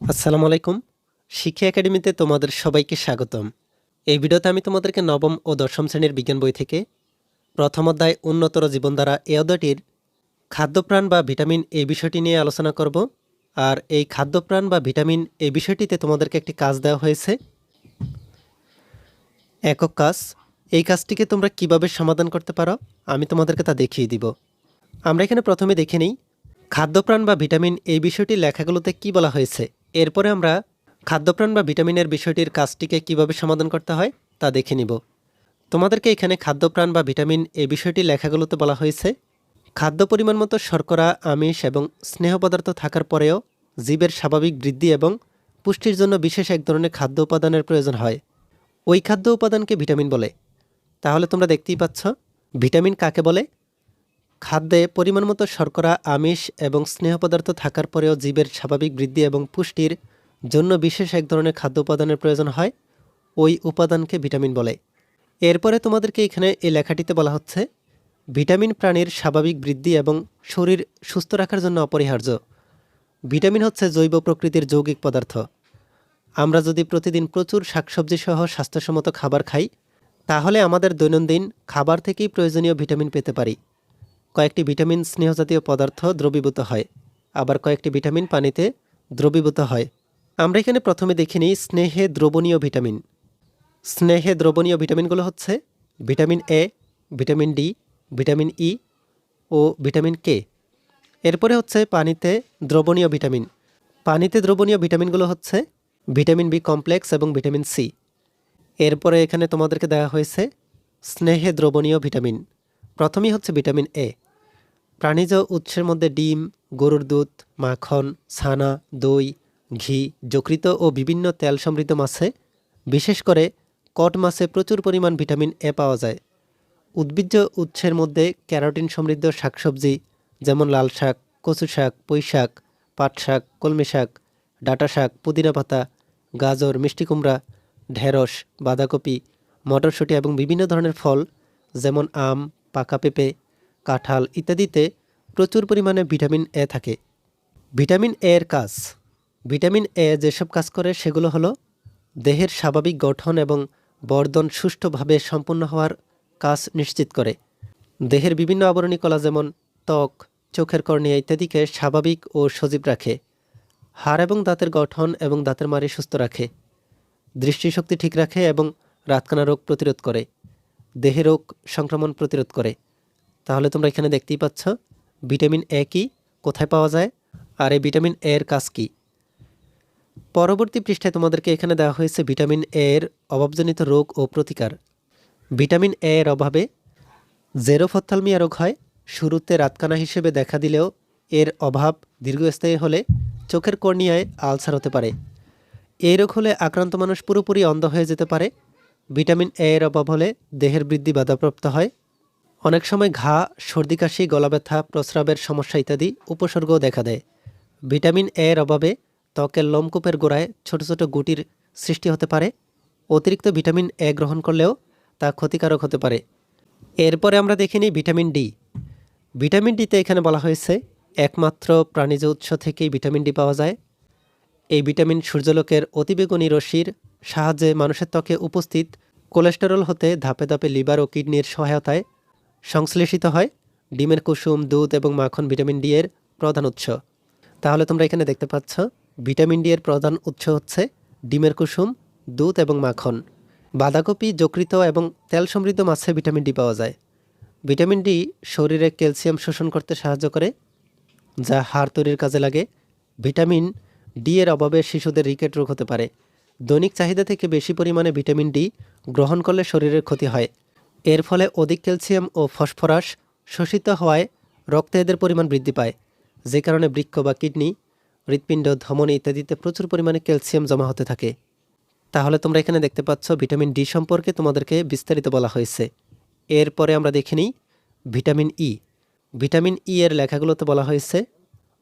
আসসালামু আলাইকুম। শিক্ষা একাডেমিতে তোমাদের সবাইকে স্বাগতম। এই ভিডিওতে আমি তোমাদেরকে নবম ও দশম শ্রেণির বিজ্ঞান বই থেকে প্রথম অধ্যায় উন্নতর জীবনধারা এই অধ্যায়টির খাদ্যপ্রাণ বা ভিটামিন এই বিষয়টি নিয়ে আলোচনা করব। আর এই খাদ্যপ্রাণ বা ভিটামিন এই বিষয়টিতে তোমাদেরকে একটি কাজ দেওয়া হয়েছে। একক কাজ, এই কাজটিকে তোমরা কীভাবে সমাধান করতে পারো, আমি তোমাদেরকে তা দেখিয়ে দিব। আমরা এখানে প্রথমে দেখে নিই, খাদ্যপ্রাণ বা ভিটামিন এই বিষয়টি লেখাগুলোতে কি বলা হয়েছে? এরপরে আমরা খাদ্যপ্রাণ বা ভিটামিনের বিষয়টির কাজটিকে কীভাবে সমাধান করতে হয় তা দেখে নিব। তোমাদেরকে এখানে খাদ্যপ্রাণ বা ভিটামিন এই বিষয়টি লেখাগুলোতে বলা হয়েছে। খাদ্য পরিমাণ মতো শর্করা, আমিষ এবং স্নেহ পদার্থ থাকার পরেও জীবের স্বাভাবিক বৃদ্ধি এবং পুষ্টির জন্য বিশেষ এক ধরনের খাদ্য উপাদানের প্রয়োজন হয়। ওই খাদ্য উপাদানকে ভিটামিন বলে। তাহলে তোমরা দেখতেই পাচ্ছ, ভিটামিন কাকে বলে? খাদ্যে পরিমাণ মতো শর্করা, আমিষ এবং স্নেহ পদার্থ থাকার পরেও জীবের স্বাভাবিক বৃদ্ধি এবং পুষ্টির জন্য বিশেষ এক ধরনের খাদ্য উপাদানের প্রয়োজন হয়। ওই উপাদানকে ভিটামিন বলে। এরপরে তোমাদেরকে এখানে এই লেখাটিতে বলা হচ্ছে, ভিটামিন প্রাণীর স্বাভাবিক বৃদ্ধি এবং শরীর সুস্থ রাখার জন্য অপরিহার্য। ভিটামিন হচ্ছে জৈব প্রকৃতির যৌগিক পদার্থ। আমরা যদি প্রতিদিন প্রচুর শাকসবজি সহ স্বাস্থ্যসম্মত খাবার খাই, তাহলে আমাদের দৈনন্দিন খাবার থেকেই প্রয়োজনীয় ভিটামিন পেতে পারি। কয়েকটি ভিটামিন স্নেহজাতীয় পদার্থ দ্রবীভূত হয়, আবার কয়েকটি ভিটামিন পানিতে দ্রবীভূত হয়। আমরা এখানে প্রথমে দেখে নিই স্নেহে দ্রবণীয় ভিটামিন। স্নেহে দ্রবণীয় ভিটামিনগুলো হচ্ছে vitamin A vitamin D vitamin E ও ভিটামিন কে এরপরে হচ্ছে পানিতে দ্রবণীয় ভিটামিন। পানিতে দ্রবণীয় ভিটামিনগুলো হচ্ছে ভিটামিন বি কমপ্লেক্স এবং ভিটামিন সি এরপরে এখানে তোমাদেরকে দেওয়া হয়েছে স্নেহে দ্রবণীয় ভিটামিন। প্রথমেই হচ্ছে ভিটামিন এ প্রাণীজ উৎসের মধ্যে ডিম, গরুর দুধ, মাখন, ছানা, দই, ঘি যকৃত ও বিভিন্ন তেল সমৃদ্ধ মাছে। বিশেষ করে কট মাছে প্রচুর পরিমাণ ভিটামিন এ পাওয়া যায়। উদ্ভিজ্জ উৎসের মধ্যে ক্যারোটিন সমৃদ্ধ শাকসবজি, যেমন লাল শাক, কচু শাক, পুঁই শাক, পাট শাক, কলমি শাক, ডাঁটা শাক, পুদিনা পাতা, গাজর, মিষ্টি কুমড়া, ঢেঁড়স, বাঁধাকপি, মটরশুঁটি এবং বিভিন্ন ধরনের ফল, যেমন আম পাকা পেঁপে, কাঁঠাল ইত্যাদিতে প্রচুর পরিমাণে ভিটামিন এ থাকে। ভিটামিন এ এর কাজ। ভিটামিন এ যেসব কাজ করে সেগুলো হলো দেহের স্বাভাবিক গঠন এবং বর্ধন সুষ্ঠুভাবে সম্পূর্ণ হওয়ার কাজ নিশ্চিত করে। দেহের বিভিন্ন আবরণী কলা যেমন ত্বক, চোখের কর্নিয়া ইত্যাদিকে স্বাভাবিক ও সজীব রাখে। হাড় এবং দাঁতের গঠন এবং দাঁতের মারি সুস্থ রাখে। দৃষ্টিশক্তি ঠিক রাখে এবং রাতকানা রোগ প্রতিরোধ করে। দেহে রোগ সংক্রমণ প্রতিরোধ করে। তাহলে তোমরা এখানে দেখতেই পাচ্ছ, ভিটামিন এ কি, কোথায় পাওয়া যায়, আর এই ভিটামিন এ এর কাজ কী। পরবর্তী পৃষ্ঠায় তোমাদেরকে এখানে দেওয়া হয়েছে ভিটামিন এ এর অভাবজনিত রোগ ও প্রতিকার। ভিটামিন এ এর অভাবে জেরোফথ্যালমিয়া রোগ হয়, শুরুতে রাতকানা হিসেবে দেখা দিলেও এর অভাব দীর্ঘস্থায়ী হলে চোখের কর্নিয়ায় আলসার হতে পারে। এই রোগ হলে আক্রান্ত মানুষ পুরোপুরি অন্ধ হয়ে যেতে পারে ভিটামিন এ এর অভাব হলে দেহের বৃদ্ধি বাধাপ্রাপ্ত হয়। অনেক সময় ঘা, সর্দি কাশি, গলা ব্যথা, প্রস্রাবের সমস্যা ইত্যাদি উপসর্গও দেখা দেয়। ভিটামিন এ এর অভাবে ত্বকের লোমকূপের গোড়ায় ছোট ছোট গুটির সৃষ্টি হতে পারে। অতিরিক্ত ভিটামিন এ গ্রহণ করলেও তা ক্ষতিকারক হতে পারে। এরপরে আমরা দেখে নিই ভিটামিন ডি ভিটামিন ডিতে এখানে বলা হয়েছে, একমাত্র প্রাণীজ উৎস থেকেই ভিটামিন ডি পাওয়া যায়। এই ভিটামিন সূর্যালোকের অতিবেগুনি রশ্মির সাহায্যে মানুষের ত্বকে উপস্থিত কোলেস্টেরল হতে ধাপে ধাপে লিভার ও কিডনির সহায়তায় সংশ্লেষিত হয়। ডিমের কুসুম, দুধ এবং মাখন ভিটামিন ডি এর প্রধান উৎস। তাহলে তোমরা এখানে দেখতে পাচ্ছ, ভিটামিন ডি এর প্রধান উৎস হচ্ছে ডিমের কুসুম, দুধ এবং মাখন। বাঁধাকপি যকৃত এবং তেল সমৃদ্ধ মাছে ভিটামিন ডি পাওয়া যায়। ভিটামিন ডি শরীরে ক্যালসিয়াম শোষণ করতে সাহায্য করে, যা হাড় তৈরির কাজে লাগে। ভিটামিন ডি এর অভাবে শিশুদের রিকেট রোগ হতে পারে। দৈনিক চাহিদা থেকে বেশি পরিমাণে ভিটামিন ডি গ্রহণ করলে শরীরের ক্ষতি হয়। এর ফলে অধিক ক্যালসিয়াম ও ফসফরাস শোষিত হওয়ায় রক্তে এদের পরিমাণ বৃদ্ধি পায়। যে কারণে বৃক্ষ বা কিডনি, হৃৎপিণ্ড, ধমনী ইত্যাদিতে প্রচুর পরিমাণে ক্যালসিয়াম জমা হতে থাকে। তাহলে তোমরা এখানে দেখতে পাচ্ছ ভিটামিন ডি সম্পর্কে তোমাদেরকে বিস্তারিত বলা হয়েছে। এরপরে আমরা দেখে নিই ভিটামিন ই। ভিটামিন ই এর লেখাগুলোতে বলা হয়েছে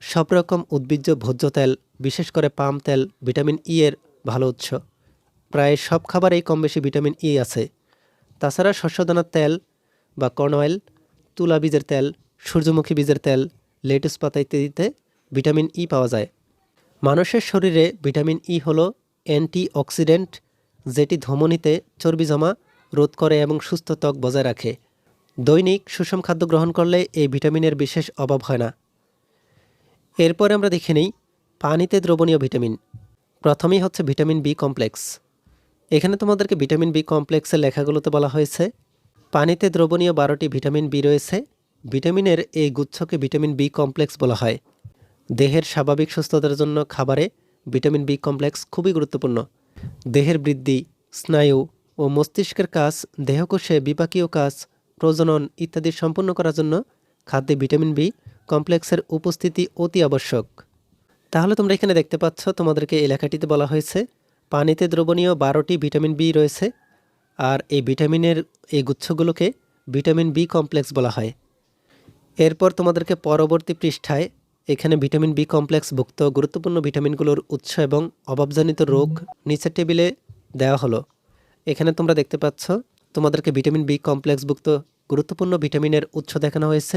সব রকম উদ্ভিজ্জ ভোজ্য তেল বিশেষ করে পাম তেল, ভিটামিন ই এর ভালো উৎস। প্রায় সব খাবারেই কম বেশি ভিটামিন ই আছে। তাছাড়া শস্যদানার তেল বা কর্ন অয়েল, তুলা বীজের তেল, সূর্যমুখী বীজের তেল, লেটুস পাতা ইত্যাদিতে ভিটামিন ই পাওয়া যায়। মানুষের শরীরে ভিটামিন ই হলো অ্যান্টিঅক্সিডেন্ট, যেটি ধমনীতে চর্বি জমা, রোধ করে এবং সুস্থ ত্বক বজায় রাখে। দৈনিক সুষম খাদ্য গ্রহণ করলে এই ভিটামিনের বিশেষ অভাব হয় না। এরপরে আমরা দেখে নিই পানিতে দ্রবণীয় ভিটামিন। প্রথমেই হচ্ছে ভিটামিন বি কমপ্লেক্স। এখানে তোমাদেরকে ভিটামিন বি কমপ্লেক্সের লেখাগুলোতে বলা হয়েছে। পানিতে দ্রবণীয় বারোটি ভিটামিন বি রয়েছে। ভিটামিনের এই গুচ্ছকে ভিটামিন বি কমপ্লেক্স বলা হয়। দেহের স্বাভাবিক সুস্থতার জন্য খাবারে ভিটামিন বি কমপ্লেক্স খুবই গুরুত্বপূর্ণ। দেহের বৃদ্ধি, স্নায়ু ও মস্তিষ্কের কাজ, দেহকোষে বিপাকীয় কাজ, প্রজনন ইত্যাদি সম্পন্ন করার জন্য খাদ্যে ভিটামিন বি কমপ্লেক্সের উপস্থিতি অতি আবশ্যক। তাহলে তোমরা এখানে দেখতে পাচ্ছ তোমাদেরকে এই লেখাটিতে বলা হয়েছে, পানিতে দ্রবণীয় বারোটি ভিটামিন বি রয়েছে, আর এই ভিটামিনের এই গুচ্ছগুলোকে ভিটামিন বি কমপ্লেক্স বলা হয়। এরপর তোমাদেরকে পরবর্তী পৃষ্ঠায় এখানে ভিটামিন বি কমপ্লেক্স ভুক্ত গুরুত্বপূর্ণ ভিটামিনগুলোর উৎস এবং অভাবজনিত রোগ নিচের টেবিলে দেওয়া হলো। এখানে তোমরা দেখতে পাচ্ছ তোমাদেরকে ভিটামিন বি কমপ্লেক্সভুক্ত গুরুত্বপূর্ণ ভিটামিনের উৎস দেখানো হয়েছে।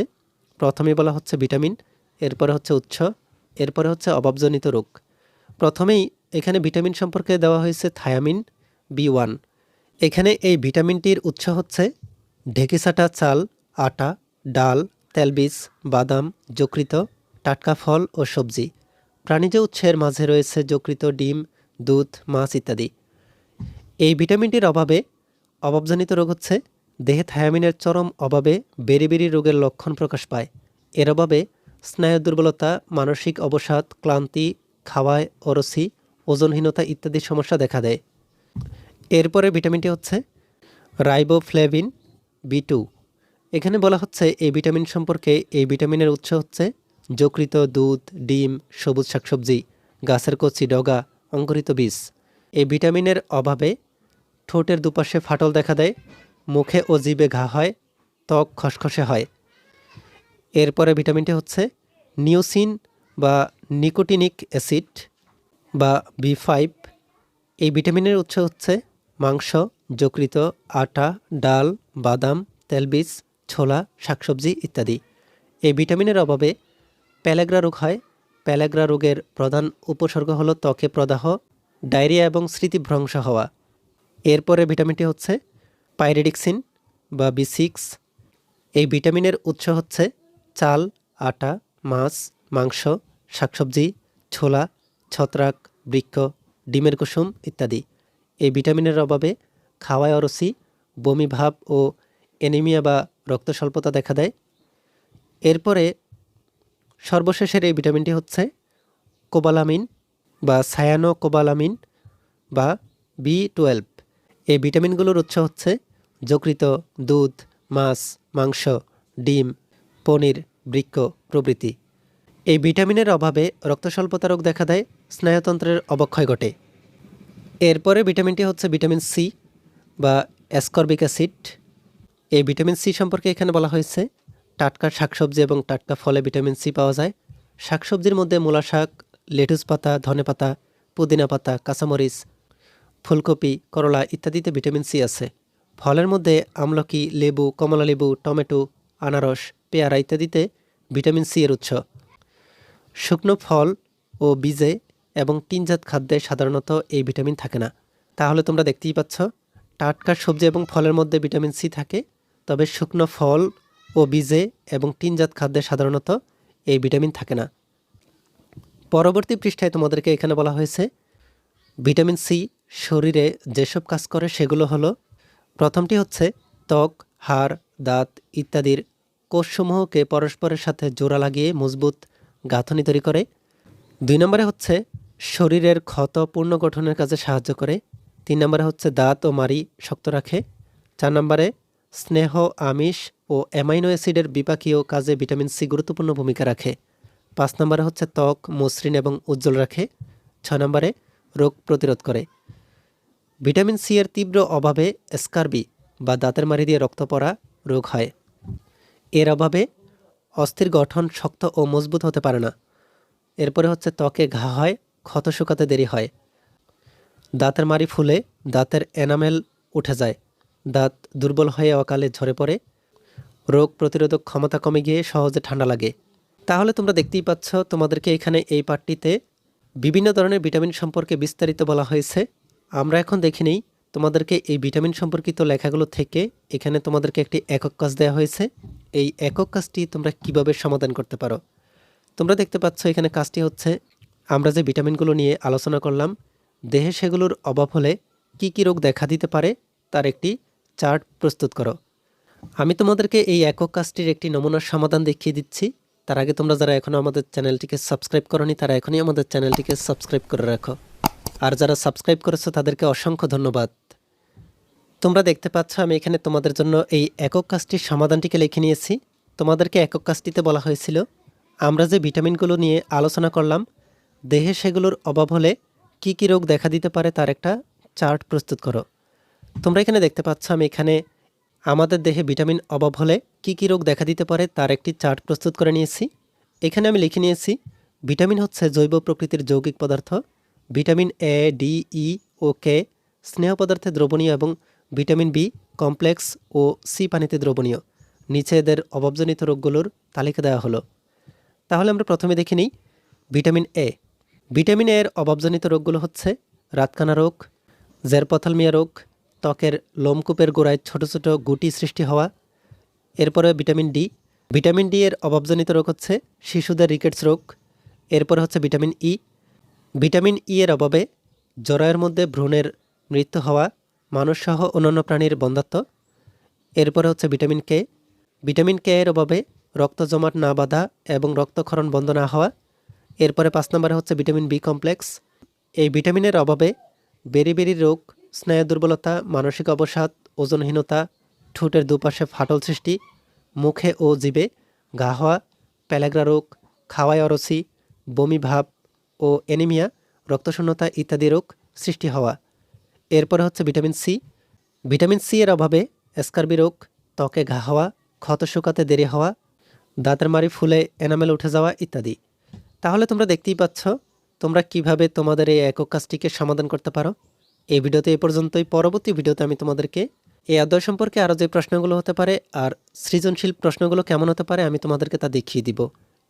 প্রথমে বলা হচ্ছে ভিটামিন, এরপরে হচ্ছে উৎস এরপরে হচ্ছে অভাবজনিত রোগ। প্রথমেই এখানে ভিটামিন সম্পর্কে দেওয়া হয়েছে থায়ামিন বি ওয়ান। এখানে এই ভিটামিনটির উৎস হচ্ছে ঢেকিসাটা চাল, আটা, ডাল, তেলবীজ, বাদাম, যকৃত, টাটকা ফল ও সবজি। প্রাণীজ উৎসের মাঝে রয়েছে যকৃত, ডিম, দুধ, মাছ ইত্যাদি। এই ভিটামিনটির অভাবে অভাবজনিত রোগ হচ্ছে দেহে থায়ামিনের চরম অভাবে বেরিবেরি রোগের লক্ষণ প্রকাশ পায়। এর অভাবে স্নায়ু দুর্বলতা, মানসিক অবসাদ, ক্লান্তি, খাওয়ায় অরসি ওজনহীনতা ইত্যাদি সমস্যা দেখা দেয়। এরপরে ভিটামিনটি হচ্ছে রাইবোফ্লেভিন বি টু। এখানে বলা হচ্ছে এই ভিটামিন সম্পর্কে এই ভিটামিনের উৎস হচ্ছে যকৃত, দুধ, ডিম, সবুজ শাকসবজি, গাছের কচি, ডগা, অঙ্কুরিত বীজ। এই ভিটামিনের অভাবে ঠোঁটের দুপাশে ফাটল দেখা দেয়, মুখে ও জিভে ঘা হয়, ত্বক খসখসে হয়। এরপরে ভিটামিনটি হচ্ছে নিওসিন বা নিকোটিনিক অ্যাসিড বা বি ফাইভ। এই ভিটামিনের উৎস হচ্ছে মাংস যকৃত আটা, ডাল, বাদাম, তেলবীজ, ছোলা, শাকসবজি ইত্যাদি। এই ভিটামিনের অভাবে প্যালেগ্রা রোগ হয়। প্যালেগ্রা রোগের প্রধান উপসর্গ হলো ত্বকে প্রদাহ, ডায়রিয়া এবং স্মৃতিভ্রংশ হওয়া। এরপরে ভিটামিনটি হচ্ছে পাইরেডিক্সিন বা বি সিক্স। এই ভিটামিনের উৎস হচ্ছে চাল, আটা, মাছ, মাংস, শাকসবজি, ছোলা, ছত্রাক, বৃক্ষ, ডিমের কুসুম ইত্যাদি। এই ভিটামিনের অভাবে খাওয়ায় অরসি বমি ভাব ও অ্যানিমিয়া বা রক্ত স্বল্পতা দেখা দেয়। এরপরে সর্বশেষের এই ভিটামিনটি হচ্ছে কোবালামিন বা সায়ানো কোবালামিন বা বি টুয়েলভ। এই ভিটামিনগুলোর উৎস হচ্ছে যকৃত দুধ, মাছ, মাংস, ডিম, পনির বৃক্ষ প্রভৃতি। এই ভিটামিনের অভাবে রক্তস্বল্পতা রোগ দেখা দেয়, স্নায়ুতন্ত্রের অবক্ষয় ঘটে। এরপরে ভিটামিনটি হচ্ছে ভিটামিন সি বা অ্যাসকর্বিক অ্যাসিড এই ভিটামিন সি সম্পর্কে এখানে বলা হয়েছে, টাটকা শাকসবজি এবং টাটকা ফলে ভিটামিন সি পাওয়া যায়। শাকসবজির মধ্যে মূলা শাক, লেটুস পাতা, ধনে পাতা, পুদিনা পাতা, কাঁচামরিচ, ফুলকপি, করলা ইত্যাদিতে ভিটামিন সি আছে। ফলের মধ্যে আমলকি, লেবু কমলা লেবু টমেটো আনারস, পেয়ারা ইত্যাদিতে ভিটামিন সি এর উৎস। শুকনো ফল ও বীজে এবং টিনজাত খাদ্যে সাধারণত এই ভিটামিন থাকে না। তাহলে তোমরা দেখতেই পাচ্ছ, টাটকা সবজি এবং ফলের মধ্যে ভিটামিন সি থাকে, তবে শুকনো ফল ও বীজে এবং টিনজাত খাদ্যে সাধারণত এই ভিটামিন থাকে না। পরবর্তী পৃষ্ঠায় তোমাদেরকে এখানে বলা হয়েছে, ভিটামিন সি শরীরে যেসব কাজ করে সেগুলো হলো, প্রথমটি হচ্ছে ত্বক, হাড়, দাঁত ইত্যাদির কোষসমূহকে পরস্পরের সাথে জোড়া লাগিয়ে মজবুত গাঁথনি তৈরি করে। দুই নম্বরে হচ্ছে শরীরের ক্ষত পুনর্গঠনের কাজে সাহায্য করে। তিন নম্বরে হচ্ছে দাঁত ও মারি শক্ত রাখে। চার নম্বরে স্নেহ, আমিষ ও অ্যামাইনো অ্যাসিডের বিপাকীয় কাজে ভিটামিন সি গুরুত্বপূর্ণ ভূমিকা রাখে। পাঁচ নম্বরে হচ্ছে ত্বক, মসৃণ এবং উজ্জ্বল রাখে। ছয় নম্বরে রোগ প্রতিরোধ করে। ভিটামিন সি এর তীব্র অভাবে স্কারবি বা দাঁতের মারি দিয়ে রক্ত পড়া রোগ হয়। এর অভাবে অস্থির গঠন শক্ত ও মজবুত হতে পারে না। এরপরে হচ্ছে ত্বকে ঘা হয়, ক্ষত শুকাতে দেরি হয়। দাঁতের মারি ফুলে, দাঁতের এনামেল উঠে যায়। দাঁত দুর্বল হয়ে অকালে ঝরে পড়ে। রোগ প্রতিরোধক ক্ষমতা কমে গিয়ে সহজে ঠান্ডা লাগে। তাহলে তোমরা দেখতেই পাচ্ছ, তোমাদেরকে এখানে এই পাঠটিতে বিভিন্ন ধরনের ভিটামিন সম্পর্কে বিস্তারিত বলা হয়েছে। আমরা এখন দেখে নিই তোমাদেরকে এই ভিটামিন সম্পর্কিত লেখাগুলো থেকে এখানে তোমাদেরকে একটি একক কাজ দেওয়া হয়েছে। এই একক কাজটি তোমরা কীভাবে সমাধান করতে পারো? তোমরা দেখতে পাচ্ছ এখানে কাজটি হচ্ছে, আমরা যে ভিটামিনগুলো নিয়ে আলোচনা করলাম, দেহে সেগুলোর অভাব হলে কি কি রোগ দেখা দিতে পারে তার একটি চার্ট প্রস্তুত করো। আমি তোমাদেরকে এই একক কাজটির একটি নমুনার সমাধান দেখিয়ে দিচ্ছি। তার আগে তোমরা যারা এখনও আমাদের চ্যানেলটিকে সাবস্ক্রাইব করনি, তারা এখনই আমাদের চ্যানেলটিকে সাবস্ক্রাইব করে রাখো। আর যারা সাবস্ক্রাইব করেছ, তাদেরকে অসংখ্য ধন্যবাদ। তোমরা দেখতে পাচ্ছ, আমি এখানে তোমাদের জন্য এই একক কাজটির সমাধানটিকে লিখে নিয়েছি। তোমাদেরকে একক কাজটিতে বলা হয়েছিল, আমরা যে ভিটামিনগুলো নিয়ে আলোচনা করলাম, দেহে সেগুলোর অভাব হলে কি কি রোগ দেখা দিতে পারে তার একটা চার্ট প্রস্তুত করো। তোমরা এখানে দেখতে পাচ্ছ, আমি এখানে আমাদের দেহে ভিটামিন অভাব হলে কি কি রোগ দেখা দিতে পারে তার একটি চার্ট প্রস্তুত করে নিয়েছি। এখানে আমি লিখে নিয়েছি, ভিটামিন হচ্ছে জৈব প্রকৃতির যৌগিক পদার্থ। ভিটামিন এ ডি ই ও কে স্নেহ পদার্থে দ্রবণীয় এবং ভিটামিন বি কমপ্লেক্স ও সি পানিতে দ্রবণীয়। নিচে এদের অভাবজনিত রোগগুলোর তালিকা দেওয়া হলো। তাহলে আমরা প্রথমে দেখে নিই ভিটামিন এ ভিটামিন এর অভাবজনিত রোগগুলো হচ্ছে রাতকানা রোগ, জেরপথালমিয়া রোগ, ত্বকের লোমকূপের গোড়ায় ছোট ছোট গুটি সৃষ্টি হওয়া, এরপরে ভিটামিন ডি ভিটামিন ডি এর অভাবজনিত রোগ হচ্ছে শিশুদের রিকেটস রোগ, এরপরে হচ্ছে ভিটামিন ই ভিটামিন ই এর অভাবে জরায়ের মধ্যে ভ্রূণের মৃত্যু হওয়া, মানুষসহ অন্যান্য প্রাণীর বন্ধাত্ম এরপরে হচ্ছে ভিটামিন কে ভিটামিন কে এর অভাবে রক্ত জমাট না বাঁধা এবং রক্তক্ষরণ বন্ধ না হওয়া। এরপরে পাঁচ নম্বরে হচ্ছে ভিটামিন বি কমপ্লেক্স এই ভিটামিনের অভাবে বেরি রোগ, স্নায়ু দুর্বলতা, মানসিক অবসাদ, ওজনহীনতা, ঠোঁটের দুপাশে ফাটল সৃষ্টি, মুখে ও জিভে ঘা হওয়া, প্যালাগ্রা রোগ, খাওয়ায় অরসি বমি ভাব ও অ্যানিমিয়া, রক্তশূন্যতা ইত্যাদি রোগ সৃষ্টি হওয়া। এরপরে হচ্ছে ভিটামিন সি। ভিটামিন সি এর অভাবে স্কার্বি রোগ, ত্বকে ঘা হওয়া, ক্ষত শুকাতে দেরি হওয়া, দাঁতের মারি ফুলে এনামেল উঠে যাওয়া ইত্যাদি। তাহলে তোমরা দেখতেই পাচ্ছ, তোমরা কীভাবে তোমাদের এই একক কাজটিকে সমাধান করতে পারো। এই ভিডিওতে এ পর্যন্তই। পরবর্তী ভিডিওতে আমি তোমাদেরকে এই অধ্যায় সম্পর্কে আরও যে প্রশ্নগুলো হতে পারে আর সৃজনশীল প্রশ্নগুলো কেমন হতে পারে আমি তোমাদেরকে তা দেখিয়ে দিব।